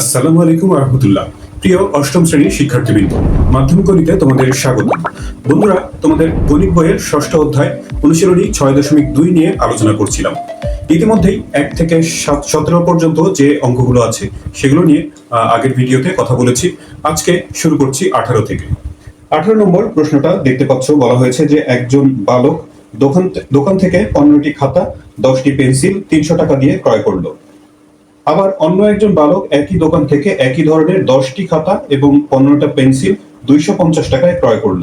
আসসালামু আলাইকুম রহমতুল্লাহ। প্রিয় অষ্টম শ্রেণির শিক্ষার্থীবৃন্দ, মাধ্যমিক গণিতে তোমাদের স্বাগত। বন্ধুরা, তোমাদের গণিত বইয়ের ষষ্ঠ অধ্যায় অনুশীলনী ছয় দশমিক দুই নিয়ে আলোচনা করছিলাম। ইতিমধ্যেই এক থেকে সাত সতেরো পর্যন্ত যে অঙ্কগুলো আছে, সেগুলো নিয়ে আগের ভিডিওতে কথা বলেছি। আজকে শুরু করছি আঠারো থেকে। আঠারো নম্বর প্রশ্নটা দেখতে পাচ্ছ, বলা হয়েছে যে একজন বালক দোকান দোকান থেকে পনেরোটি খাতা, দশটি পেন্সিল, তিনশো টাকা দিয়ে ক্রয় করল। আবার অন্য একজন বালক একই দোকান থেকে একই ধরনের দশটি খাতা এবং পনেরোটা পেন্সিল দুইশো পঞ্চাশ টাকায় ক্রয় করল।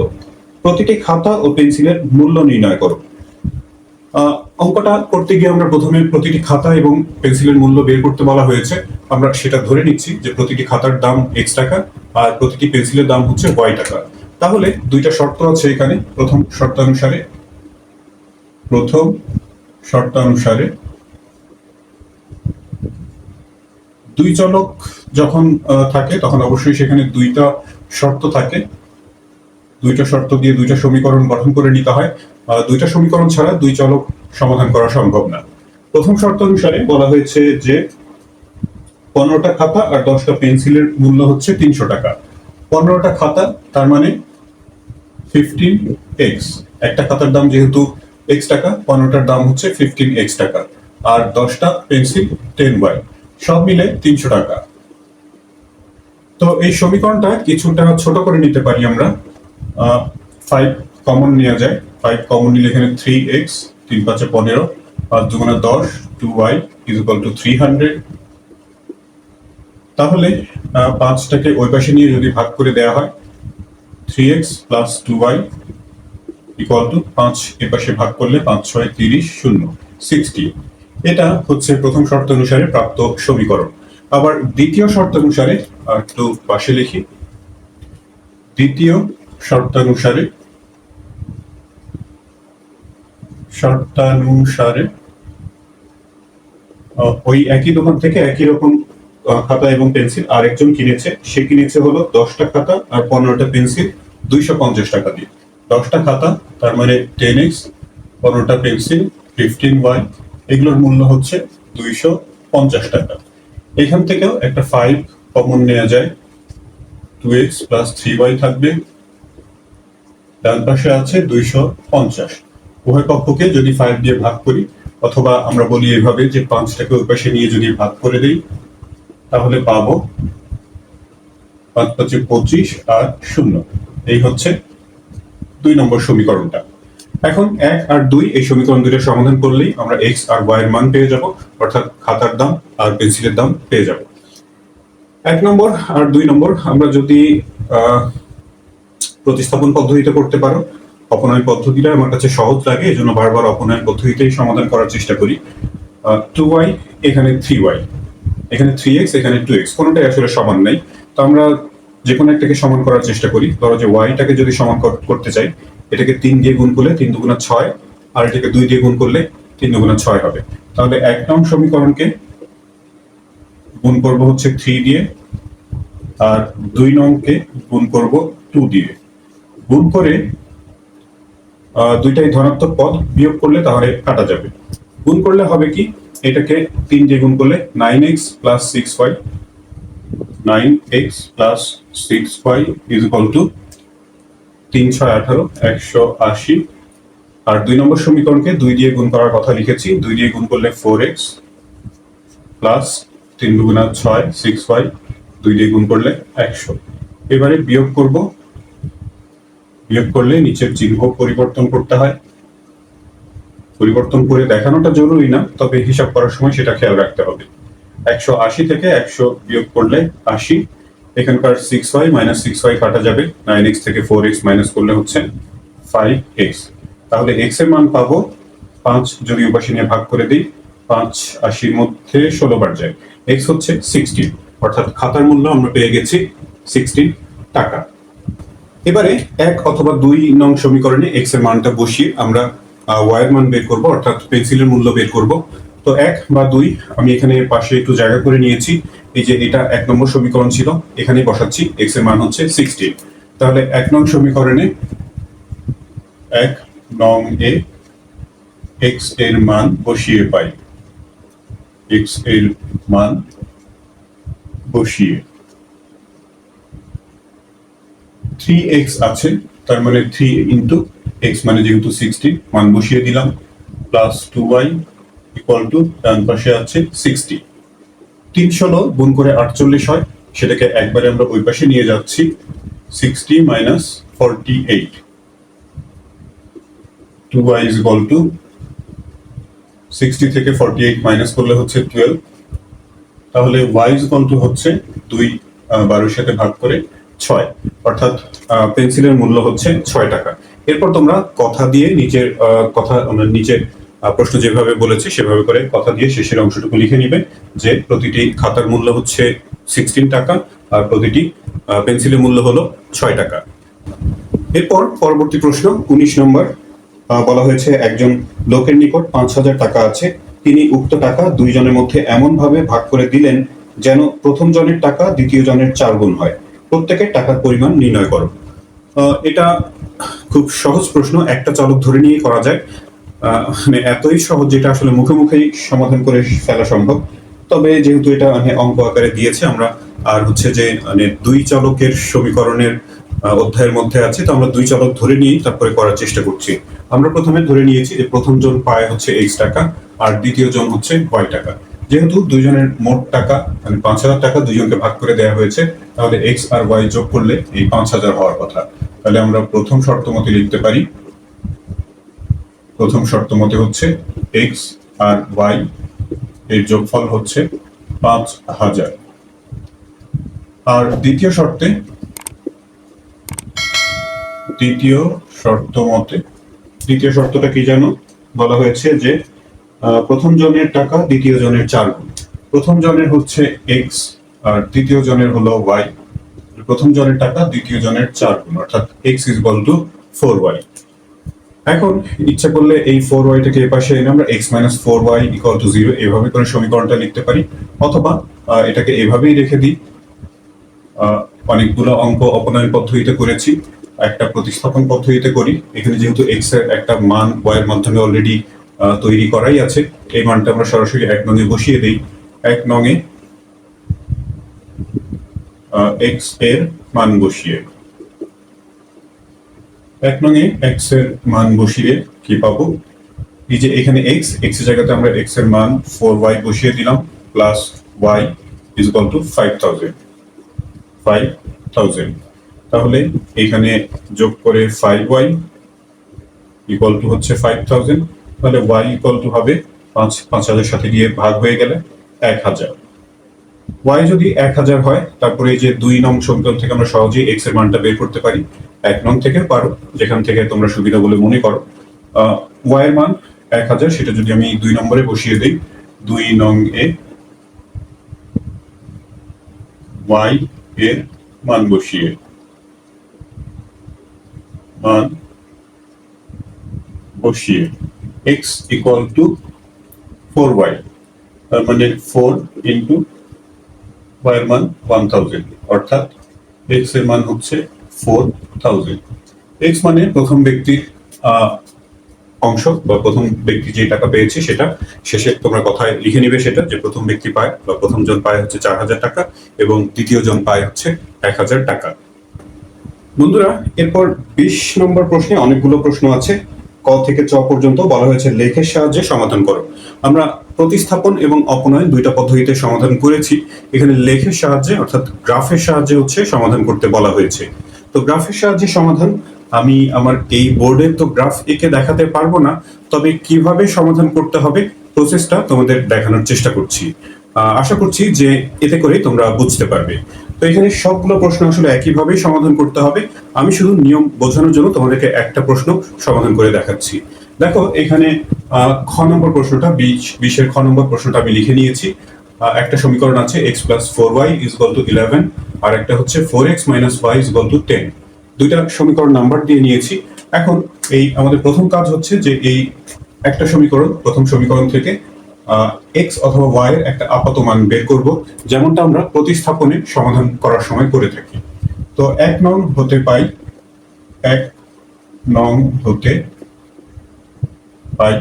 প্রতিটি খাতা ও পেন্সিলের মূল্য নির্ণয় করো। অঙ্কটা করতে গিয়ে আমরা প্রথমে প্রতিটি খাতা এবং পেন্সিলের মূল্য বের করতে বলা হয়েছে। আমরা সেটা ধরে নিচ্ছি যে প্রতিটি খাতার দাম এক্স টাকা আর প্রতিটি পেন্সিলের দাম হচ্ছে ওয়াই টাকা। তাহলে দুইটা শর্ত আছে এখানে। প্রথম শর্তানুসারে প্রথম শর্তানুসারে দুই চলক যখন থাকে, তখন অবশ্যই সেখানে দুইটা শর্ত থাকে। দুইটা শর্ত দিয়ে দুইটা সমীকরণ গঠন করে নিতে হয়। দুইটা সমীকরণ ছাড়া দুই চলক সমাধান করা সম্ভব না। প্রথম শর্ত অনুসারে বলা হয়েছে যে, পনেরোটা খাতা আর দশটা পেন্সিলের মূল্য হচ্ছে তিনশো টাকা। পনেরোটা খাতা, তার মানে ফিফটিন এক্স একটা খাতার দাম যেহেতু এক্স টাকা, পনেরোটার দাম হচ্ছে ফিফটিন এক্স টাকা। আর দশটা পেন্সিল টেন ওয়াই সব মিলে তিনশো টাকা। তো এই সমীকরণটা কিছুটা ছোট করে নিতে পারি আমরা। ফাইভ কমন নেওয়া যায়। ফাইভ কমন নিলে এখানে থ্রি এক্স তিন পাঁচে পনেরো আর দুগুণে দশ two y is equal to three hundred তাহলে পাঁচটাকে ওই পাশে নিয়ে যদি ভাগ করে দেওয়া হয় three x plus two y equal to পাঁচ এ পাশে ভাগ করলে পাঁচ ছয় তিরিশ শূন্য সিক্সটি এটা হচ্ছে প্রথম শর্ত অনুসারে প্রাপ্ত সমীকরণ। আবার দ্বিতীয় শর্ত অনুসারে একটু পাশে লিখি। দ্বিতীয় শর্তানুসারে শর্তানুসারে ওই একই দোকান থেকে একই রকম খাতা এবং পেন্সিল আরেকজন কিনেছে। সে কিনেছে হলো দশটা খাতা আর পনেরোটা পেন্সিল দুইশো পঞ্চাশ টাকা দিয়ে। দশটা খাতা, তার মানে টেন এক্স পনেরোটা পেন্সিল ফিফটিন ওয়াই এগুলোর মূল্য হচ্ছে দুইশো পঞ্চাশ টাকা। এখান থেকেও একটা ফাইভ কমন নেওয়া যায়। Two x plus three y থাকবে। ডান পাশে আছে দুইশো পঞ্চাশ। উভয় পক্ষকে যদি ফাইভ দিয়ে ভাগ করি, অথবা আমরা বলি এভাবে যে পাঁচটাকে ওই পাশে নিয়ে যদি ভাগ করে দিই, তাহলে পাবো পাঁচ পাঁচে পঁচিশ আর শূন্য। এই হচ্ছে দুই নম্বর সমীকরণটা। এখন এক আর দুই এই সমীকরণ দুইটার সমাধান করলেই আমরা এক্স আর ওয়াই এর মান পেয়ে যাব, অর্থাৎ খাতার দাম আর পেন্সিলের দাম পেয়ে যাব। এক নম্বর আর দুই নম্বর, আমরা যদি প্রতিস্থাপন পদ্ধতিতে করতে পারো অপনয়ন পদ্ধতিটা আমার কাছে সহজ লাগে এই জন্য বারবার অপনয়ন পদ্ধতিতেই সমাধান করার চেষ্টা করি। টু ওয়াই এখানে থ্রি ওয়াই এখানে থ্রি এক্স এখানে টু এক্স কোনোটাই আসলে সমান নাই। তো আমরা যে কোনো একটাকে সমান করার চেষ্টা করি। ধরো যে ওয়াইটাকে যদি সমান করতে চাই এটাকে তিন দিয়ে গুণ করলে তিন দুগুণা ছয়, আর এটাকে দুই দিয়ে গুণ করলে তিন দুগুণা ছয় হবে। তাহলে এক নং সমীকরণকে গুণ করব হচ্ছে থ্রি দিয়ে, আর দুই নংকে গুণ করব টু দিয়ে। গুণ করে দুইটাই ধনাত্মক পদ বিয়োগ করলে তাহলে কাটা যাবে। গুণ করলে হবে কি? এটাকে তিন দিয়ে গুণ করলে nine x plus six y nine x plus six y is equal to তিন ছয় আঠারো, একশো আশি। আর দুই নম্বর সমীকরণকে দুই দিয়ে গুণ করার কথা লিখেছি। দুই দিয়ে গুণ করলে ফোর এক্স প্লাস তিন দুগুণা ছয় সিক্স ওয়াই দুই দিয়ে গুণ করলে একশো। এবারে বিয়োগ করব। বিয়োগ করলে নিচের চিহ্ন পরিবর্তন করতে হয়। পরিবর্তন করে দেখানোটা জরুরি না, তবে হিসাব করার সময় সেটা খেয়াল রাখতে হবে। একশো আশি থেকে একশো বিয়োগ করলে আশি এখানকার six y minus six y কাটা যাবে। নাইন এক্স থেকে ফোর এক্স মাইনাস করলে হচ্ছে ফাইভ এক্স তাহলে এক্সের মান পাবো পাঁচ যদি উপাসী নিয়ে ভাগ করে দিই, পাঁচ আশির মধ্যে ষোলো বার যায়। এক্স হচ্ছে সিক্সটিন অর্থাৎ খাতার মূল্য আমরা পেয়ে গেছি সিক্সটিন টাকা। এবারে এক অথবা দুই নং সমীকরণে এক্সের মানটা বসিয়ে আমরা ওয়াই এর মান বের করব, অর্থাৎ পেন্সিলের মূল্য বের করব। তো এক বা দুই, আমি এখানে পাশে একটু জায়গা করে নিয়েছি। এই যে এটা এক নম্বর সমীকরণ ছিল এখানে বসাচ্ছি এক্সের মান হচ্ছে সিক্সটিন তাহলে এক নং সমীকরণে এক নং এ এক্সের মান বসিয়ে পাই। এক্সের মান বসিয়ে। থ্রি এক্স আছে, তার মানে থ্রি ইন্টু এক্স মানে যেহেতু সিক্সটি মান বসিয়ে দিলাম plus two y equal to ডান পাশে আছে সিক্সটি তিন ষোলো গুণ করে আটচল্লিশ হয় সেটাকে একবারে আমরা ওই পাশে নিয়ে যাচ্ছি sixty minus forty eight two y is equal to sixty থেকে ফর্টি এইট মাইনাস করলে হচ্ছে টুয়েলভ তাহলে ওয়াই ইজ ইকুয়াল টু হচ্ছে দুই বারোর সাথে ভাগ করে ছয়। অর্থাৎ পেন্সিলের মূল্য হচ্ছে ছয় টাকা। এরপর তোমরা কথা দিয়ে নিচের কথা আহ, প্রশ্ন যেভাবে বলেছে, সেভাবে করে কথা দিয়ে শেষের অংশটুকু লিখে নিবে যে প্রতিটি খাতার মূল্য হচ্ছে সিক্সটিন টাকা আর প্রতিটি পেন্সিলের মূল্য হলো ছয় টাকা। এরপর পরবর্তী প্রশ্ন, উনিশ নম্বর বলা হয়েছে একজন লোকের নিকট পাঁচ হাজার টাকা আছে, তিনি উক্ত টাকা দুইজনের মধ্যে এমন ভাবে ভাগ করে দিলেন যেন প্রথম জনের টাকা দ্বিতীয় জনের চার গুণ হয়। প্রত্যেকের টাকার পরিমাণ নির্ণয় করো। এটা খুব সহজ প্রশ্ন, একটা চালক ধরে নিয়ে করা যায়। মানে এতই সহজ যেটা আসলে মুখে মুখেই সমাধান করে ফেলা সম্ভব। তবে যেহেতু এটা মানে অঙ্ক আকারে দিয়েছে আমরা, আর হচ্ছে যে মানে দুই চালকের সমীকরণের অধ্যায়ের মধ্যে আছে, তো আমরা দুই চালক ধরে নিয়ে তারপরে করার চেষ্টা করছি। আমরা প্রথমে ধরে নিয়েছি যে প্রথম জন পায় হচ্ছে এক্স টাকা, আর দ্বিতীয় জন হচ্ছে ওয়াই টাকা। যেহেতু দুইজনের মোট টাকা মানে পাঁচ হাজার টাকা দুইজনকে ভাগ করে দেওয়া হয়েছে, তাহলে এক্স আর ওয়াই যোগ করলে এই পাঁচ হাজার হওয়ার কথা। তাহলে আমরা প্রথম শর্ত মতে লিখতে পারি প্রথম শর্ত মতে হচ্ছে এক্স আর ওয়াই এর যোগফল হচ্ছে পাঁচ হাজার। আর দ্বিতীয় শর্তে, দ্বিতীয় শর্ত মতে, দ্বিতীয় শর্তটা কি জানো? বলা হয়েছে যে প্রথম জনের টাকা দ্বিতীয় জনের চার গুণ। প্রথম জনের হচ্ছে এক্স আর দ্বিতীয় জনের হলো ওয়াই প্রথম জনের টাকা দ্বিতীয় জনের চার গুণ, অর্থাৎ x is equal to four y এখন ইচ্ছা করলে এই ফোর ওয়াইটাকে এ পাশে এনে আমরা x minus four y equal to zero এভাবে করে সমীকরণটা লিখতে পারি। অথবা এটাকে এভাবেই রেখে দিই। অনেকগুলো অঙ্ক অপনয়ন পদ্ধতিতে করেছি, একটা প্রতিস্থাপন পদ্ধতিতে করি। এখানে যেহেতু এক্সের একটা মান y এর মাধ্যমে অলরেডি তৈরি করাই আছে, এই মানটা আমরা সরাসরি এক নঙে বসিয়ে দিই। এক নঙে এক্সের মান বসিয়ে। এক নঙে এক্সের মান বসিয়ে কি পাবো? এই যে এখানে এক্স এক্সের জায়গাতে আমরা এক্সের মান ফোর ওয়াই বসিয়ে দিলাম plus y is equal to five thousand five thousand তাহলে এখানে যোগ করে ফাইভ ওয়াই ইকুয়াল টু হচ্ছে ফাইভ থাউজেন্ড তাহলে ওয়াই ইকুয়াল টু হবে পাঁচ পাঁচ হাজার সাথে গিয়ে ভাগ হয়ে গেলে এক হাজার। ওয়াই যদি এক হাজার হয়, তারপরে এই যে দুই নং সমীকরণ থেকে আমরা সহজেই এক্সের মানটা বের করতে পারি এক নং থেকে পারো, যেখান থেকে তোমরা সুবিধা বলে মনে করো। ওয়াই মান এক হাজার, সেটা যদি আমি দুই নম্বরে বসিয়ে দিই, দুই নং এ ওয়াই এর মান বসিয়ে মান বসিয়ে x equal to four y তার মানে ফোর ইন্টু ওয়াই মান ওয়ান থাউজেন্ড অর্থাৎ এক্সের মান হচ্ছে ফোর থাউজেন্ড এক্স মানে প্রথম ব্যক্তির অংশ বা প্রথম ব্যক্তি যে টাকা পেয়েছে সেটা, শেষে তোমরা কথায় লিখে নিবে সেটা যে প্রথম ব্যক্তি পায় বা প্রথম জন পায় হচ্ছে চার হাজার টাকা এবং দ্বিতীয় জন পায় হচ্ছে এক হাজার টাকা। বন্ধুরা, এরপর বিশ নম্বর প্রশ্নে অনেকগুলো প্রশ্ন আছে। ক থেকে চ পর্যন্ত বলা হয়েছে লেখের সাহায্যে সমাধান করো। আমরা প্রতিস্থাপন এবং অপনয়ন দুইটা পদ্ধতিতে সমাধান করেছি। এখানে লেখের সাহায্যে অর্থাৎ গ্রাফের সাহায্যে হচ্ছে সমাধান করতে বলা হয়েছে। তো গ্রাফের সাহায্যে সমাধান। আমি আমার এই বোর্ডে তো গ্রাফ এঁকে দেখাতে পারব না, তবে কীভাবে সমাধান করতে হবে প্রসেসটা তোমাদের দেখানোর চেষ্টা করছি। আশা করছি যে এতে করে তোমরা বুঝতে পারবে। তো এখানে সবগুলো প্রশ্ন আসলে একইভাবেই সমাধান করতে হবে। আমি শুধু নিয়ম বোঝানোর জন্য তোমাদেরকে একটা প্রশ্ন সমাধান করে দেখাচ্ছি। দেখো, এখানে খ নম্বর প্রশ্নটা, বিশ, বিশের খ নম্বর প্রশ্নটা আমি লিখে নিয়েছি। একটা সমীকরণ আছে x plus four y is equal to eleven আর একটা হচ্ছে four x minus y is equal to ten দুইটা সমীকরণ নাম্বার দিয়ে নিয়েছি। এখন এই আমাদের প্রথম কাজ হচ্ছে যে এই একটা সমীকরণ, প্রথম সমীকরণ থেকে এক্স অথবা ওয়াই এর একটা আপাত মান বের করব, যেমনটা আমরা প্রতিস্থাপনে সমাধান করার সময় করে থাকি। তো এক নং হতে পাই, এক নং হতে পাই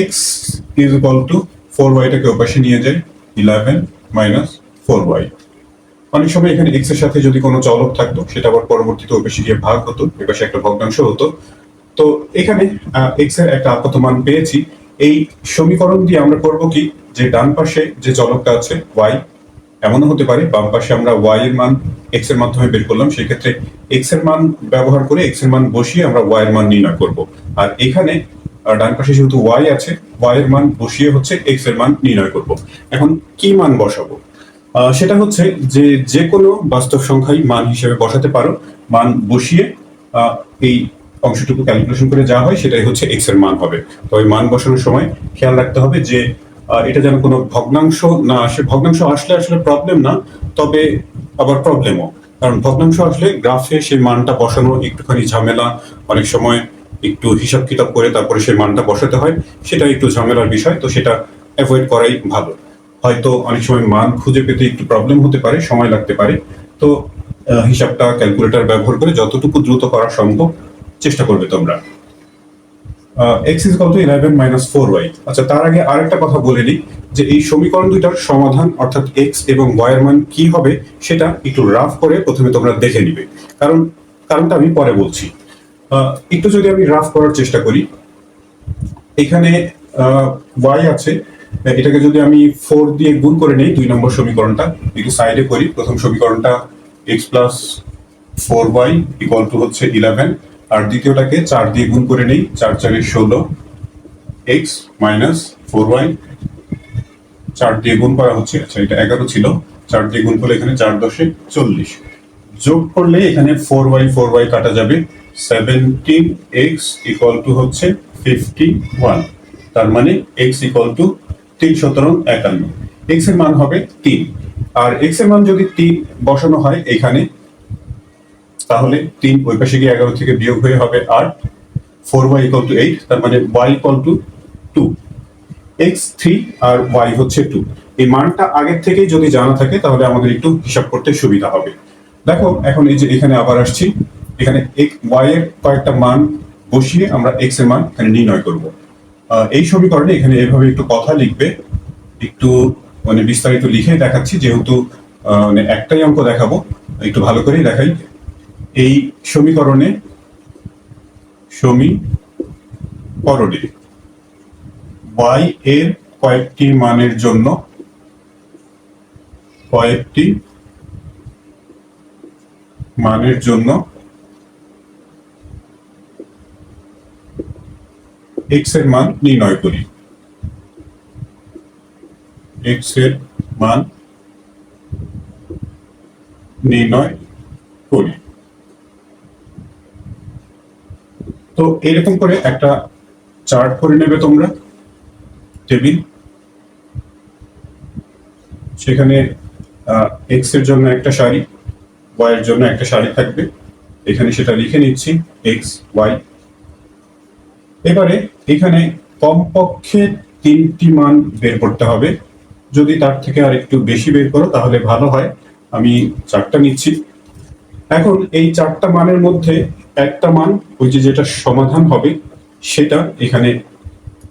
x is equal to four ওয়াইটাকে ওপাশে নিয়ে যাই ইলেভেন মাইনাস ফোর ওয়াই অনেক সময় এখানে এক্সের সাথে যদি কোনো চলক থাকতো, সেটা আবার পরবর্তীতে ওই পাশে গিয়ে ভাগ হতো এ পাশে একটা ভগ্নাংশ হতো। তো এখানে এক্সের একটা আপাত মান পেয়েছি। এই সমীকরণ দিয়ে আমরা করব কি? যে ডান পাশে যে চলকটা আছে ওয়াই এমনও হতে পারে, বাম পাশে আমরা ওয়াই এর মান এক্সের মাধ্যমে বের করলাম সেই ক্ষেত্রে এক্সের মান ব্যবহার করে এক্সের মান বসিয়ে আমরা ওয়াই এর মান নির্ণয় করব। আর এখানে ডান পাশে যেহেতু ওয়াই আছে ওয়াই এর মান বসিয়ে হচ্ছে এক্সের মান নির্ণয় করব। এখন কি মান বসাবো? সেটা হচ্ছে যে যে কোনো বাস্তব সংখ্যাই মান হিসেবে বসাতে পারো। মান বসিয়ে এই অংশটুকু ক্যালকুলেশন করে যা হয় সেটাই হচ্ছে এক্সের মান হবে। তবে মান বসানোর সময় খেয়াল রাখতে হবে যে এটা যেন কোনো ভগ্নাংশ না আসে। ভগ্নাংশ আসলে আসলে প্রবলেম না, তবে আবার প্রবলেমও কারণ ভগ্নাংশ আসলে গ্রাফে সেই মানটা বসানো একটুখানি ঝামেলা। অনেক সময় একটু হিসাব কিতাব করে তারপরে সেই মানটা বসাতে হয়, সেটা একটু ঝামেলার বিষয়, তো সেটা অ্যাভয়েড করাই ভালো। হয়তো অনেক সময় মান খুঁজে পেতে একটু প্রবলেম হতে পারে, সময় লাগতে পারে, তো হিসাবটা ক্যালকুলেটর ব্যবহার করে যতটুকু দ্রুত করা সম্ভব চেষ্টা করবে তোমরা। X is to eleven minus four y আচ্ছা তার আগে আরেকটা কথা বলে নিই, যে এই সমীকরণ দুইটার সমাধান অর্থাৎ এক্স এবং ওয়াই মান কি হবে, সেটা একটু রাফ করে প্রথমে তোমরা দেখে নিবে। কারণ, কারণটা আমি পরে বলছি। একটু যদি আমি রাফ করার চেষ্টা করি, এখানে ওয়াই আছে। এটাকে যদি আমি ফোর দিয়ে গুণ করে নেই, দুই নম্বর সমীকরণটা, একটু সাইডে করি, প্রথম সমীকরণটা x plus four y equal to হচ্ছে ইলেভেন আর দ্বিতীয়টাকে চার দিয়ে গুণ করে নেই, চার চারে ষোলো এক্স মাইনাস ফোর ওয়াই চার দিয়ে গুণ করা হচ্ছে আচ্ছা এটা এগারো ছিল, চার দিয়ে গুণ করলে এখানে চার দশে চল্লিশ। যোগ করলে এখানে ফোর ওয়াই ফোর ওয়াই কাটা যাবে। সেভেন্টিন এক্স ইকুয়াল টু হচ্ছে ফিফটি ওয়ান তার মানে এক্স ইকুয়াল টু তিন সতেরো একান্ন। এক্সের মান হবে তিন। আর এক্সের মান যদি তিন বসানো হয় এখানে, তাহলে তিন ওই পাশে গিয়ে এগারো থেকে বিয়োগ হয়ে হবে আট। Four y equal to eight তার মানে y equal to two x three R Y হচ্ছে টু এই মানটা আগের থেকেই যদি জানা থাকে, তাহলে আমাদের একটু হিসাব করতে সুবিধা হবে। দেখো, এখন এই যে এখানে আবার আসছি। এখানে ওয়াই এর কয়েকটা মান বসিয়ে আমরা এক্সের মান এখানে নির্ণয় করব। এই সমীকরণে এখানে এভাবে একটু কথা লিখবে। একটু মানে বিস্তারিত লিখে দেখাচ্ছি, যেহেতু মানে একটাই অঙ্ক দেখাবো। একটু ভালো করেই দেখাই। এই সমীকরণে সমীকরণে y এর কয়েকটি মানের জন্য, কয়েকটি মানের জন্য x এর মান নির্ণয় করি। X এর মান নির্ণয় করি। তো এরকম করে একটা চার্ট করে নেবে তোমরা, টেবিল। সেখানে এক্সের জন্য একটা শাড়ি এর জন্য একটা শাড়ি থাকবে। এখানে সেটা লিখে নিচ্ছি এক্স ওয়াই এবারে এখানে কমপক্ষে তিনটি মান বের করতে হবে। যদি তার থেকে আর একটু বেশি বের করো, তাহলে ভালো হয়। আমি চারটা নিচ্ছি। এখন এই চারটা মানের মধ্যে একটা মান, ওই যে যেটা সমাধান হবে, সেটা এখানে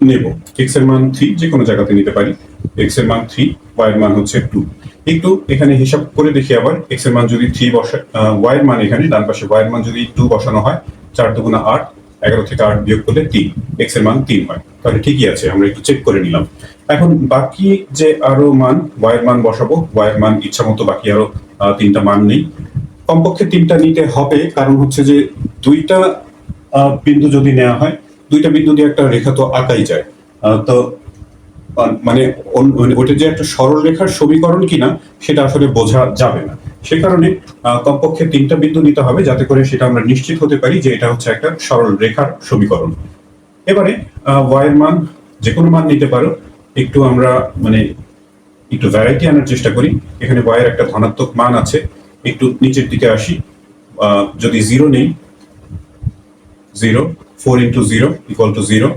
নেব। এক্সের মান থ্রি যে কোনো জায়গাতে নিতে পারি। এক্সের মান থ্রি ওয়াই এর মান হচ্ছে টু একটু এখানে হিসাব করে দেখি আবার। এক্সের মান যদি থ্রি বসা ওয়াই এর মান এখানে, ডান পাশে ওয়াই এর মান যদি টু বসানো হয়, চার দুগুণা আট, এগারো থেকে আট বিয়োগ করলে তিন। এক্সের মান তিন হয়। তাহলে ঠিকই আছে, আমরা একটু চেক করে নিলাম। এখন বাকি যে আরও মান ওয়াই এর মান বসাবো ওয়াই এর মান ইচ্ছা মতো বাকি আরও তিনটা মান নেই। কমপক্ষে তিনটা নিতে হবে, কারণ হচ্ছে যে দুইটা বিন্দু যদি নেওয়া হয় দুইটা বিন্দু দিয়ে একটা রেখা তো আঁকাই যায়। তো মানে মানে ওটা যে একটা সরল রেখার সমীকরণ কিনা, সেটা আসলে বোঝা যাবে না। সে কারণে কমপক্ষে তিনটা বিন্দু নিতে হবে যাতে করে সেটা আমরা নিশ্চিত হতে পারি যে এটা হচ্ছে একটা সরল রেখার সমীকরণ। এবারে ওয়াই এর মান যে কোনো মান নিতে পারো। একটু আমরা মানে একটু ভ্যারাইটি আনার চেষ্টা করি। এখানে এর একটা ধনাত্মক মান আছে। একটু নিচের দিকে আসি। যদি জিরো নেই zero four into zero equal to zero,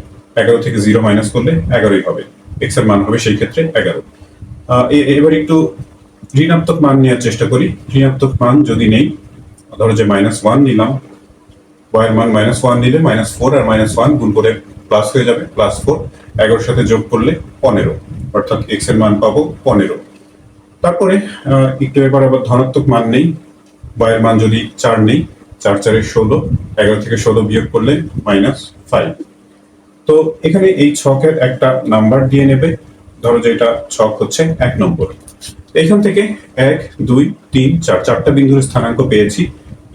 এগারো থেকে জিরো মাইনাস করলে এগারোই হবে। এক্সের মান হবে সেই ক্ষেত্রে এগারো। এবার একটু ঋণাত্মক মান নেওয়ার চেষ্টা করি। ঋণাত্মক মান যদি নেই, ধরো যে মাইনাস ওয়ান নিলাম এর মান মাইনাস ওয়ান নিলে মাইনাস ফোর আর মাইনাস ওয়ান গুণ করে প্লাস হয়ে যাবে প্লাস ফোর এগারোর সাথে যোগ করলে পনেরো, অর্থাৎ এক্সের মান পাবো পনেরো। তারপরে একটু এবার আবার ধনাত্মক মান নেই এর মান যদি চার নেই চার চারের ষোলো, এগারো থেকে ষোলো বিয়োগ করলে মাইনাস ফাইভ তো এখানে এই ছকের একটা নাম্বার দিয়ে নেবে। ধরো যে এটা ছক হচ্ছে এক নম্বর। এখান থেকে এক, দুই, তিন, চার, চারটা বিন্দুর স্থানাঙ্ক পেয়েছি।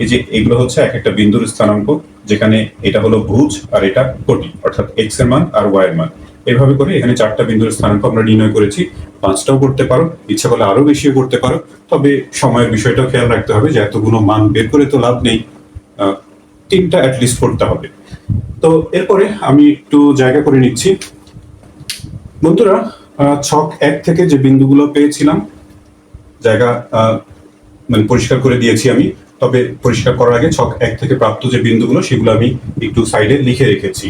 এই যে এগুলো হচ্ছে এক একটা বিন্দুর স্থানাঙ্ক, যেখানে এটা হলো ভুজ আর এটা কোটি, অর্থাৎ এক্সের মান আর ওয়াই এর মান। এভাবে করে এখানে চারটা বিন্দুর স্থানাঙ্ক আমরা নির্ণয় করেছি। পাঁচটাও করতে পারো, ইচ্ছা করলে আরও বেশিও করতে পারো। তবে সময়ের বিষয়টাও খেয়াল রাখতে হবে, যে এতগুলো মান বের করে তো লাভ নেই। তিনটা অ্যাটলিস্ট করতে হবে। তো এরপরে আমি একটু জায়গা করে নিচ্ছি। বন্ধুরা ছক এক থেকে যে বিন্দুগুলো পেয়েছিলাম, জায়গা মানে পরিষ্কার করে দিয়েছি আমি। তবে পরিষ্কার করার আগে ছক এক থেকে প্রাপ্ত যে বিন্দুগুলো, সেগুলো আমি একটু সাইডে লিখে রেখেছি।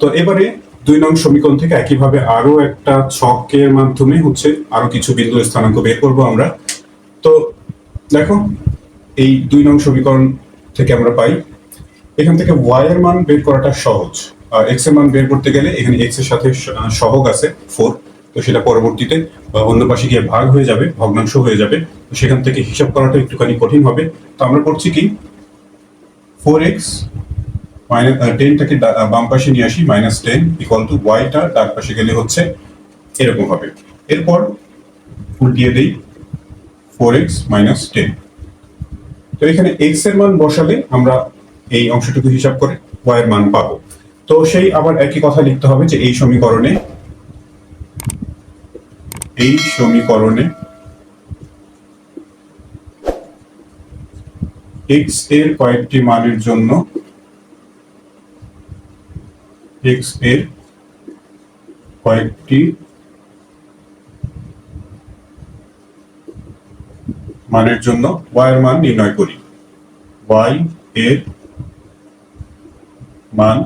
তো এবারে দুই নং সমীকরণ থেকে একইভাবে আরও একটা ছকের মাধ্যমে হচ্ছে আরও কিছু বিন্দুর স্থানাঙ্ক বের করব আমরা। তো দেখো, এই দুই নং সমীকরণ থেকে আমরা পাই, এখান থেকে y এর মান বের করাটা সহজ। আর x এর মান বের করতে গেলে এখানে x এর সাথে সহগ আছে ফোর তো সেটা পরবর্তীতে অন্য পাশে গিয়ে ভাগ হয়ে যাবে, ভগ্নাংশ হয়ে যাবে। তো সেখান থেকে হিসাব করাটা একটুখানি কঠিন হবে। তো আমরা করছি কি? ফোর এক্স মাইনাস টেনটাকে বাম পাশে নিয়ে আসি মাইনাস টেন ইকুয়াল টু ওয়াইটা ডান পাশে গেলে হচ্ছে এরকম হবে। এরপর উল্টিয়ে দেই ফোর এক্স মাইনাস টেন তো এখানে এক্সের মান বসালে আমরা এই অংশটুকু হিসাব করে y এর মান পাবো। তো সেই আবার একই কথা লিখতে হবে যে এই সমীকরণে এই সমীকরণে x এর কয়েকটি মানের জন্য x এর কয়েকটি মানের জন্য y এর মান নির্ণয় করি। y এর মান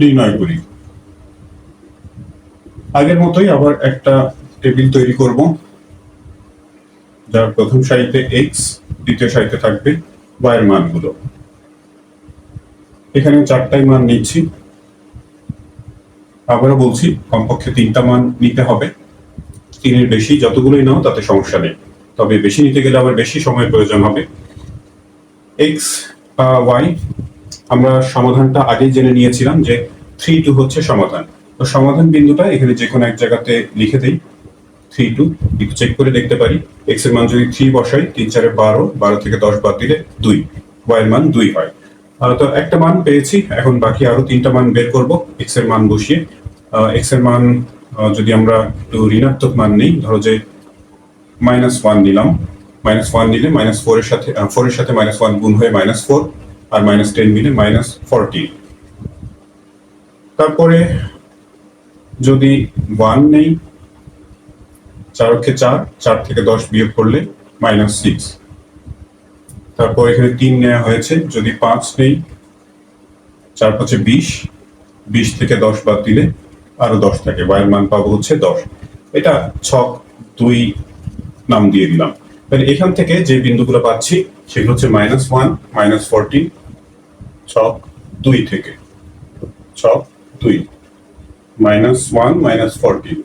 নির্ণয় করি। আগের মতোই আবার একটা টেবিল তৈরি করব, যার প্রথম সারিতে x, দ্বিতীয় সারিতে থাকবে y এর মানগুলো। এখানে চারটাই মান নিচ্ছি। আবারও বলছি, কমপক্ষে তিনটা মান নিতে হবে। তিনের বেশি যতগুলোই নাও, তাতে সমস্যা নেই। তবে বেশি নিতে গেলে আবার বেশি সময়ের প্রয়োজন হবে। এক্স ওয়াই আমরা সমাধানটা আগেই জেনে নিয়েছিলাম যে থ্রি টু হচ্ছে সমাধান। তো সমাধান বিন্দুটা এখানে যে কোনো এক জায়গাতে লিখে দেই। থ্রি টু একটু চেক করে দেখতে পারি। এক্সের মান যদি থ্রি বসাই, তিন চারে বারো বারো থেকে দশ বাদ দিলে দুই। ওয়াই এর মান দুই হয়। তো একটা মান পেয়েছি, এখন বাকি আরও তিনটা মান বের করব এক্সের মান বসিয়ে। এক্সের মান যদি আমরা একটু ঋণাত্মক মান নেই, ধরো যে মাইনাস ওয়ান নিলাম। মাইনাস ওয়ান নিলে মাইনাস ফোর এর সাথে ফোর এর সাথে মাইনাস ওয়ান গুণ হয়ে মাইনাস ফোর আর মাইনাস টেন মিলে মাইনাস ফোরটি তারপরে যদি ওয়ান নেই চার অক্ষে চার চার থেকে দশ বিয়োগ করলে মাইনাস সিক্স তারপর এখানে তিন নেওয়া হয়েছে। যদি পাঁচ নেই, চার পাঁচে বিশ বিশ থেকে দশ বাদ দিলে আরও দশ থাকে। বায়ের মান পাবো হচ্ছে দশ। এটা ছক দুই নাম দিয়ে দিলাম। তাহলে এখান থেকে যে বিন্দুগুলো পাচ্ছি, সেগুলো হচ্ছে মাইনাস ওয়ান মাইনাস ফোরটিন ছক দুই থেকে। ছক দুই। Minus one minus fourteen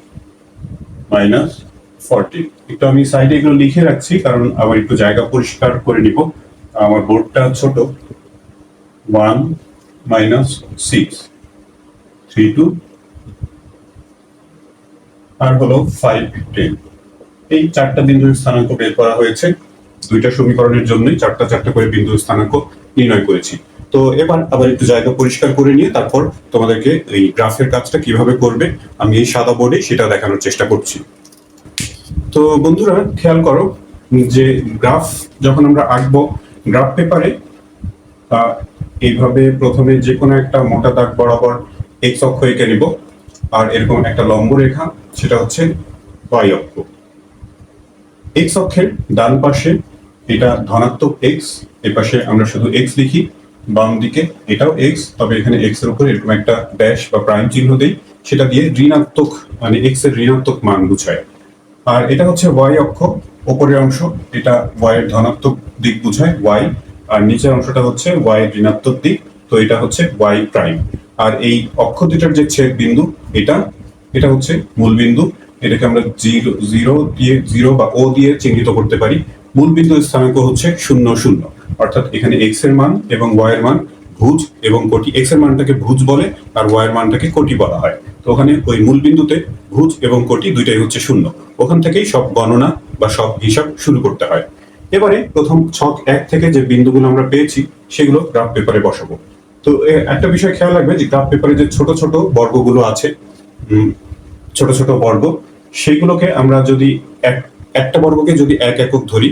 minus fourteen একটু আমি সাইডে এগুলো লিখে রাখছি, কারণ আবার একটু জায়গা পরিষ্কার করে নিব। আমার বোর্ডটা ছোট। One minus six. Three two. আর হলো ফাইভ টেন। এই চারটা বিন্দুর স্থানাঙ্ক বের করা হয়েছে। দুইটা সমীকরণের জন্যই চারটা চারটা করে বিন্দুর স্থানাঙ্ক নির্ণয় করেছি। তো এবার আবার একটু জায়গা পরিষ্কার করে নিয়ে তারপর তোমাদেরকে এই গ্রাফের কাজটা কীভাবে করবে আমি এই সাদা বোর্ডে সেটা দেখানোর চেষ্টা করছি। তো বন্ধুরা, খেয়াল করো যে গ্রাফ যখন আমরা আঁকবো গ্রাফ পেপারে এইভাবে প্রথমে যে কোনো একটা মোটা দাগ বরাবর এক্স অক্ষ এঁকে নিব। আর এরকম একটা লম্ব রেখা, সেটা হচ্ছে ওয়াই অক্ষ। এক্স অক্ষের ডান পাশে এটা ধনাত্মক এক্স এই পাশে আমরা শুধু এক্স লিখি, বাম দিকে এটাও এক্স তবে এখানে এক্সের উপর এরকম একটা ড্যাশ বা প্রাইম চিহ্ন দেই, সেটা দিয়ে ঋণাত্মক মানে এক্সের ঋণাত্মক মান বুঝায় আর এটা হচ্ছে ওয়াই অক্ষ ওপরের অংশ, এটা ওয়াই এর ধনাত্মক দিক বুঝায় ওয়াই আর নিচের অংশটা হচ্ছে ওয়াই এর ঋণাত্মক দিক, তো এটা হচ্ছে ওয়াই প্রাইম। আর এই অক্ষ দুটার যে ছেদ বিন্দু এটা এটা হচ্ছে মূল বিন্দু এটাকে আমরা জিরো জিরো দিয়ে, জিরো বা ও দিয়ে চিহ্নিত করতে পারি। মূল বিন্দু স্থানাঙ্ক হচ্ছে শূন্য শূন্য। অর্থাৎ এখানে এক্সের মান এবং ওয়াই এর মান ভুজ এবং কোটি। এক্সের মানটাকে ভুজ বলে, আর ওয়াই এর মানটাকে কোটি বলা হয়। তো ওখানে ওই মূল বিন্দুতে ভুজ এবং কোটি দুইটাই হচ্ছে শূন্য। ওখান থেকেই সব গণনা বা সব হিসাব শুরু করতে হয়। এবারে প্রথম ছক এক থেকে যে বিন্দুগুলো আমরা পেয়েছি, সেগুলো গ্রাফ পেপারে বসাবো। তো একটা বিষয় খেয়াল রাখবে যে গ্রাফ পেপারে যে ছোট ছোট বর্গগুলো আছে ছোট ছোট বর্গ, সেগুলোকে আমরা যদি এক, একটা বর্গকে যদি এক একক ধরি,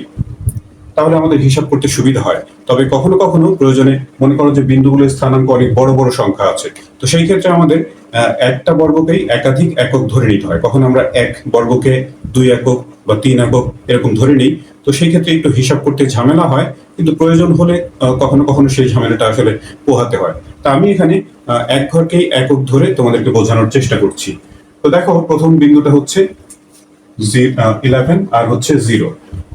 তাহলে আমাদের হিসাব করতে সুবিধা হয়। তবে কখনো কখনো প্রয়োজনে মনে করো যে বিন্দুগুলো স্থানাঙ্ক অনেক বড় বড় সংখ্যা আছে। তো সেই ক্ষেত্রে আমাদের একটা বর্গকেই একাধিক একক ধরে নিতে হয়। কখন আমরা এক বর্গকে দুই একক বা তিন একক এরকম ধরে নিই। তো সেই ক্ষেত্রে একটু হিসাব করতে ঝামেলা হয়, কিন্তু প্রয়োজন হলে কখনো কখনো সেই ঝামেলাটা আসলে পোহাতে হয়। তা আমি এখানে এক ঘরকেই একক ধরে তোমাদেরকে বোঝানোর চেষ্টা করছি। তো দেখো, প্রথম বিন্দুটা হচ্ছে ইলেভেন আর হচ্ছে জিরো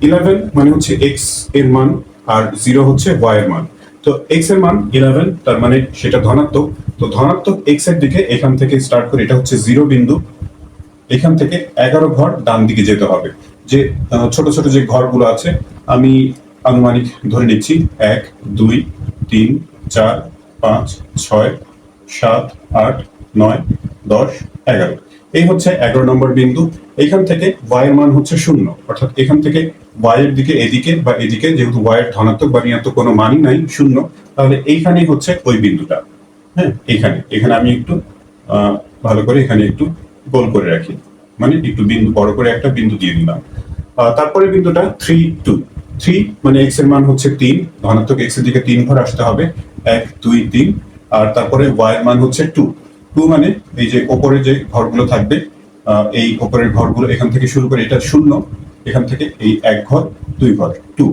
ইলেভেন মানে হচ্ছে এক্সের মান, আর জিরো হচ্ছে ওয়াই এর মান। তো এক্সের মান ইলেভেন তার মানে সেটা ধনাত্মক। তো ধনাত্মক এক্সের দিকে এখান থেকে স্টার্ট করে, এটা হচ্ছে জিরো বিন্দু। এখান থেকে এগারো ঘর ডান দিকে যেতে হবে। যে ছোট ছোট যে ঘরগুলো আছে, আমি আনুমানিক ধরে নিচ্ছি, এক, দুই, তিন, চার, পাঁচ, ছয়, সাত, আট, নয়, দশ, এগারো। এই হচ্ছে এগারো নম্বর বিন্দু। এখান থেকে এর মান হচ্ছে শূন্য। অর্থাৎ এখান থেকে এর দিকে এদিকে বা এদিকে, যেহেতু এর ধনাত্মক বা ঋণাত্মক কোনো মানই নাই, শূন্য, তাহলে এইখানেই হচ্ছে ওই বিন্দুটা। হ্যাঁ এখানে এখানে আমি একটু ভালো করে এখানে একটু গোল করে রাখি। মানে একটু বিন্দু, বড় করে একটা বিন্দু দিয়ে দিলাম। তারপরে বিন্দুটা থ্রি টু থ্রি মানে এক্সের মান হচ্ছে তিন। ধনাত্মক এক্সের দিকে তিন ঘর আসতে হবে। এক, দুই, তিন। আর তারপরে ওয়াই এর মান হচ্ছে টু টু মানে এই যে ওপরে যে ঘরগুলো থাকবে এই ওপরের ঘরগুলো, এখান থেকে শুরু করে এটা শূন্য। এখান থেকে এই এক ঘর, দুই ঘর টু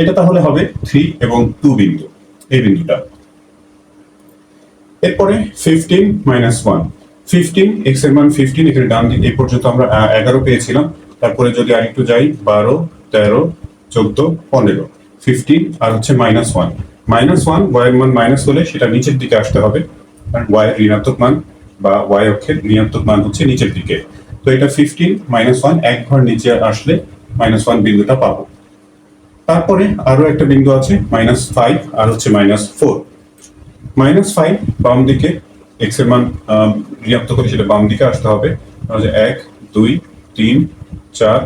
এটা তাহলে হবে থ্রি এবং টু বিন্দু, এই বিন্দুটা। এরপরে ফিফটিন মাইনাস ওয়ান ফিফটিন এক্সের মান ফিফটিন এখানে ডান দিকে পর্যন্ত আমরা এগারো পেয়েছিলাম। তারপরে যদি আরেকটু যাই, বারো, তেরো, চোদ্দ, পনেরো। ফিফটিন আর হচ্ছে minus one minus one y এর মান মাইনাস হলে সেটা নিচের দিকে আসতে হবে। কারণ ওয়াই ঋণাত্মক মান বা ওয়াই অক্ষের ঋণাত্মক মান হচ্ছে নিচের দিকে। তো এটা ফিফটিন মাইনাস ওয়ান এক ঘর নিচে আসলে মাইনাস ওয়ান বিন্দুটা পাবো। তারপরে আরও একটা বিন্দু আছে মাইনাস ফাইভ আর হচ্ছে মাইনাস ফোর মাইনাস ফাইভ বাম দিকে এক্সের মান ঋণাত্মক করে সেটা বাম দিকে আসতে হবে। তাহলে এক, দুই, তিন, চার,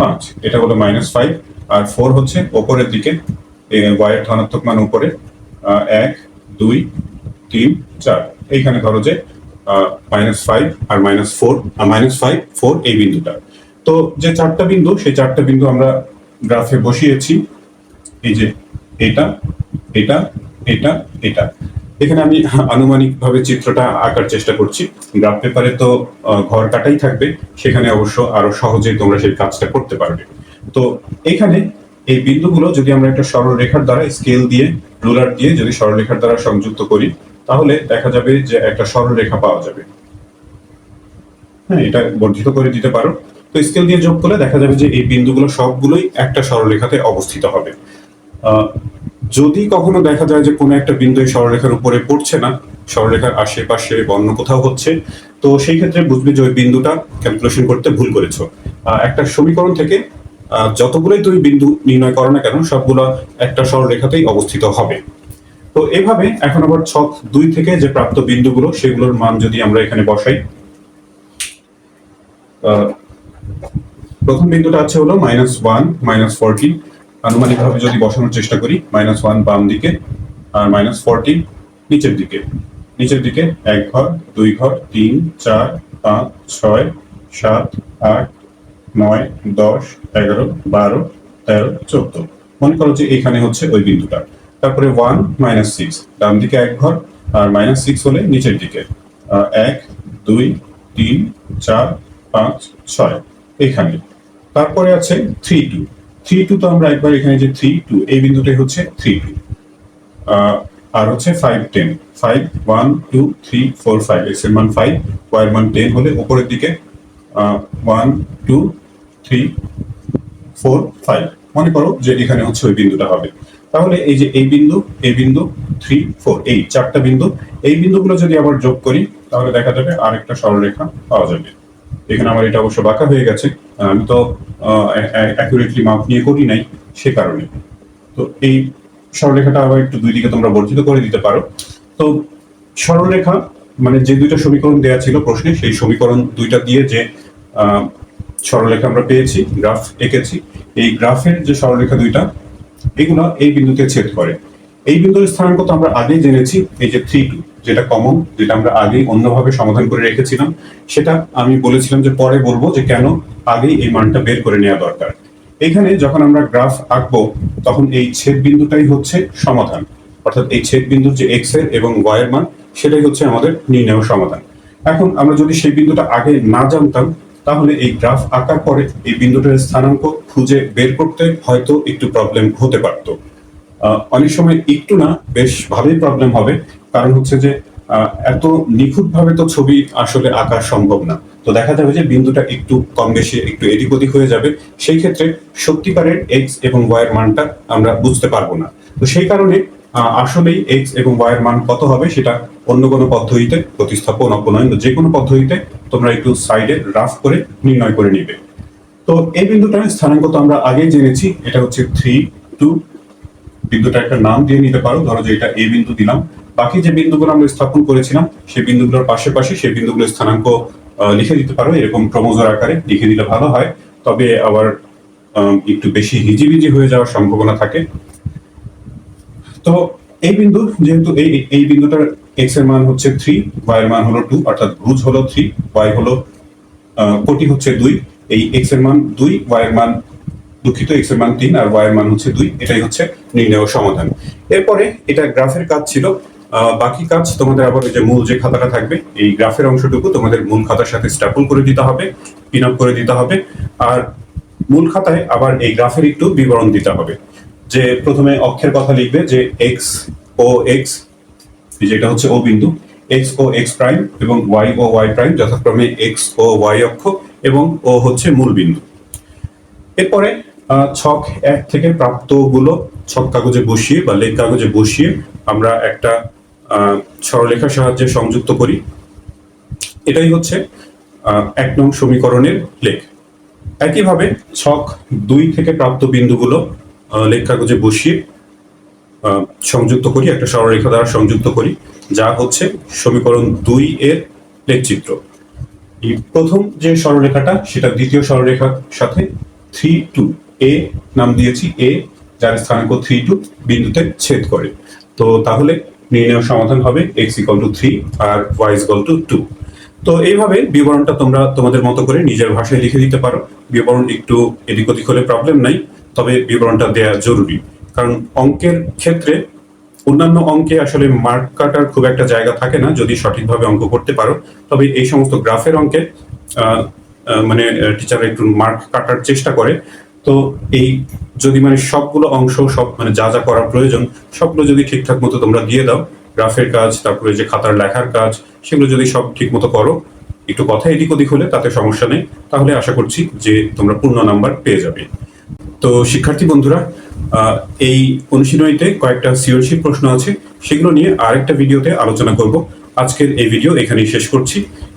পাঁচ। এটা হলো মাইনাস ফাইভ আর ফোর হচ্ছে ওপরের দিকে ওয়াইয়ের ধনাত্মক মান উপরে। এক, দুই, তিন, চার। এইখানে ধরো যে মাইনাস ফাইভ আর মাইনাস ফোর আর মাইনাস ফাইভ ফোর এই বিন্দুটা। তো যে চারটা বিন্দু, সেই চারটা বিন্দু আমরা গ্রাফে বসিয়েছি। এই যে এটা এটা এটা এটা। এখানে আমি আনুমানিক ভাবে চিত্রটা আঁকার চেষ্টা করছি। গ্রাফ পেপারে তো ঘর কাটাই থাকবে, সেখানে অবশ্য আরও সহজেই তোমরা সেই কাজটা করতে পারবে। তো এখানে এই বিন্দুগুলো যদি আমরা একটা সরল রেখার দ্বারা স্কেল দিয়ে, রুলার দিয়ে যদি সরলরেখার দ্বারা সংযুক্ত করি, তাহলে দেখা যাবে যে একটা সরল রেখা পাওয়া যাবে। হ্যাঁ এটা বর্ধিত করে দিতে পারো। তো স্কেল দিয়ে যোগ করলে দেখা যাবে যে এই বিন্দুগুলো সবগুলোই একটা সরলরেখাতে অবস্থিত হবে। যদি কখনো দেখা যায় যে কোনো একটা বিন্দু সরলরেখার উপরে পড়ছে না, সরলরেখার আশেপাশে বা অন্য কোথাও হচ্ছে, তো সেই ক্ষেত্রে বুঝবে যে ওই বিন্দুটা ক্যালকুলেশন করতে ভুল করেছ। একটা সমীকরণ থেকে যতগুলোই তুমি বিন্দু নির্ণয় করো না কেন, সবগুলো একটা সরলরেখাতেই অবস্থিত হবে। তো এভাবে এখন আবার ছক দুই থেকে যে প্রাপ্ত বিন্দুগুলো, সেগুলোর মান যদি আমরা এখানে বসাই প্রথম বিন্দুটা আছে হলো মাইনাস ওয়ান মাইনাস ফোরটিন আনুমানিকভাবে যদি বসানোর চেষ্টা করি মাইনাস ওয়ান বাম দিকে আর মাইনাস ফোরটিন নিচের দিকে। নিচের দিকে এক ঘর, দুই ঘর, তিন, চার, পাঁচ, ছয়, সাত, আট, নয়, দশ, এগারো, বারো, তেরো, চোদ্দ। মনে করো যে এখানে হচ্ছে ওই বিন্দুটা। তারপরে ওয়ান মাইনাস সিক্স ডান দিকে এক ঘর আর মাইনাস সিক্স হলে নিচের দিকে। এক, দুই, তিন, চার, পাঁচ, ছয়, এখানে। তারপরে আছে থ্রি টু থ্রি টু তো আমরা একবার এখানে যে থ্রি টু এই বিন্দুটাই হচ্ছে থ্রি টু আর হচ্ছে five ten five one two three four five এক্সের মান ফাইভ ওয়াই মান টেন হলে উপরের দিকে one two three four five মনে করো যে এখানে হচ্ছে ওই বিন্দুটা হবে। তাহলে এই যে এই বিন্দু এই বিন্দু থ্রি ফোর এই চারটা বিন্দু, এই বিন্দুগুলো যদি আবার যোগ করি, তাহলে দেখা যাবে আরেকটা সরলরেখা পাওয়া যাবে। এখানে আমার এটা অবশ্য বাঁকা হয়ে গেছে। আমি তো অ্যাকুরেটলি মাপ নিয়ে করি নাই সে কারণে। তো এই সরলরেখাটা আবার একটু দুই দিকে তোমরা বর্ধিত করে দিতে পারো। তো সরলরেখা মানে যে দুইটা সমীকরণ দেওয়া ছিল প্রশ্নে, সেই সমীকরণ দুইটা দিয়ে যে সরলরেখা আমরা পেয়েছি, গ্রাফ এঁকেছি, এই গ্রাফের যে সরলরেখা দুইটা, এগুলো এই বিন্দুকে ছেদ করে। এই বিন্দুর স্থানাঙ্ক তো আমরা আগেই জেনেছি, এই যে থ্রি টু যেটা কমন যেটা আমরা আগেই অন্যভাবে সমাধান করে রেখেছিলাম, সেটা আমি বলেছিলাম যে পরে বলব যে কেন আগেই এই মানটা বের করে নেওয়া দরকার। এখানে যখন আমরা গ্রাফ আঁকবো, তখন এই ছেদ বিন্দুটাই হচ্ছে সমাধান। অর্থাৎ এই ছেদ বিন্দুর যে এক্সের এবং ওয়াই এর মান, সেটাই হচ্ছে আমাদের নির্ণয় সমাধান। এখন আমরা যদি সেই বিন্দুটা আগে না জানতাম, তাহলে এই গ্রাফ আঁকার পরে এই বিন্দুটার স্থানাঙ্ক খুঁজে বের করতে হয়তো একটু প্রবলেম হতে পারতো। অনেক সময় একটু না, বেশ ভালোই প্রবলেম হবে। কারণ হচ্ছে যে এত নিখুঁত ভাবে তো ছবি আসলে আঁকা সম্ভব না। তো দেখা যাবে যে বিন্দুটা একটু কম বেশি, একটু এদিক ওদিক হয়ে যাবে। সেই ক্ষেত্রে সত্যিকারের এক্স এবং ওয়াই এর মানটা আমরা বুঝতে পারব না। তো সেই কারণে আসলেই এক্স এবং ওয়াই এর মান কত হবে সেটা অন্য কোনো পদ্ধতিতে, প্রতিস্থাপন অপনয়ন যে কোনো পদ্ধতিতে তোমরা একটু সাইডে রাফ করে নির্ণয় করে নিবে। তো এই বিন্দুটার স্থানাঙ্ক তো আমরা আগেই জেনেছি, এটা হচ্ছে থ্রি টু বিন্দুটা একটা নাম দিয়ে নিতে পারো। ধরো যে এটা এ বিন্দু দিলাম। বাকি যে বিন্দুগুলো আমরা স্থাপন করেছিলাম, সেই বিন্দুগুলোর পাশে পাশে সেই বিন্দুগুলোর স্থানাঙ্ক লিখে দিতে পারো। এরকম ক্রমজোর আকারে লিখে দিলে ভালো হয়। তবে আবার একটু বেশি হিজিবিজি হয়ে যাওয়ার সম্ভাবনা থাকে। তো এই বিন্দু যেহেতু এই এই বিন্দুটার এক্সের মান হচ্ছে থ্রি ওয়াই এর মান হলো টু অর্থাৎ ভুজ হলো থ্রি ওয়াই হলো কোটি হচ্ছে দুই। এই এক্সের মান দুই ওয়াই এর মান দুঃখিত এক্সের মান তিন, আর ওয়াই এর মান হচ্ছে দুই। এটাই হচ্ছে নির্ণয় সমাধান। এরপরে এটা গ্রাফের কাজ ছিল বাকি কাজ তোমাদের আবার যে মূল যে খাতাটা থাকবে, এই গ্রাফের অংশটুকু তোমাদের মূল খাতার সাথে স্ট্যাপল করে দিতে হবে, পিন আপ করে দিতে হবে। আর মূল খাতায় আবার এই গ্রাফের একটু বিবরণ দিতে হবে। যে প্রথমে অক্ষের কথা লিখবে যে এক্স ও এক্স যেটা হচ্ছে ও বিন্দু এক্স ও এক্স প্রাইম এবং ওয়াই ও ওয়াই প্রাইম যথাক্রমে এক্স ও ওয়াই অক্ষ এবং ও হচ্ছে মূল বিন্দু। এরপরে ছক এক থেকে প্রাপ্তগুলো ছক কাগজে বসিয়ে বা লেখ কাগজে বসিয়ে আমরা একটা আহ, সরলরেখার সাহায্যে সংযুক্ত করি। এটাই হচ্ছে এক নং সমীকরণের লেখ। একইভাবে ছক দুই থেকে প্রাপ্ত বিন্দুগুলো লেখ কাগজে বসিয়ে সংযুক্ত করি একটা সরলরেখা দ্বারা সংযুক্ত করি যা হচ্ছে সমীকরণ দুই এর লেখচিত্র। এই প্রথম যে সরলরেখাটা সেটা দ্বিতীয় সরলরেখার সাথে থ্রি টু এ নাম দিয়েছি এ যার স্থানাঙ্ক থ্রি টু বিন্দুতে ছেদ করে। তো তাহলে নির্ণয় সমাধান হবে এক্স ইকাল টু থ্রি আর ওয়াই ইকাল টু টু তো এইভাবে বিবরণটা তোমরা তোমাদের মতো করে নিজের ভাষায় লিখে দিতে পারো। বিবরণ একটু এদিক ওদিক হলে প্রবলেম নাই, তবে বিবরণটা দেয়া জরুরি। কারণ অঙ্কের ক্ষেত্রে অন্যান্য অঙ্কে আসলে মার্ক কাটার খুব একটা জায়গা থাকে না, যদি সঠিকভাবে অঙ্ক করতে পারো। তবে এই সমস্ত গ্রাফের অঙ্কে মানে টিচাররা একটু মার্ক কাটার চেষ্টা করে। তো এই যদি মানে সবগুলো অংশ, সব মানে যা যা করা প্রয়োজন, সবগুলো যদি ঠিকঠাক মতো তোমরা দিয়ে দাও, গ্রাফের কাজ, তারপরে যে খাতার লেখার কাজ, সেগুলো যদি সব ঠিক মতো করো, একটু কথা এদিক ওদিক হলে তাতে সমস্যা নেই। তাহলে আশা করছি যে তোমরা পূর্ণ নাম্বার পেয়ে যাবে। তো শিক্ষার্থী বন্ধুরা এই অনুশীলনীতে কয়েকটা সৃজনশীল প্রশ্ন আছে। সেগুলো নিয়ে আরেকটা ভিডিওতে আলোচনা করব। আজকের এই ভিডিও এখানেই শেষ করছি।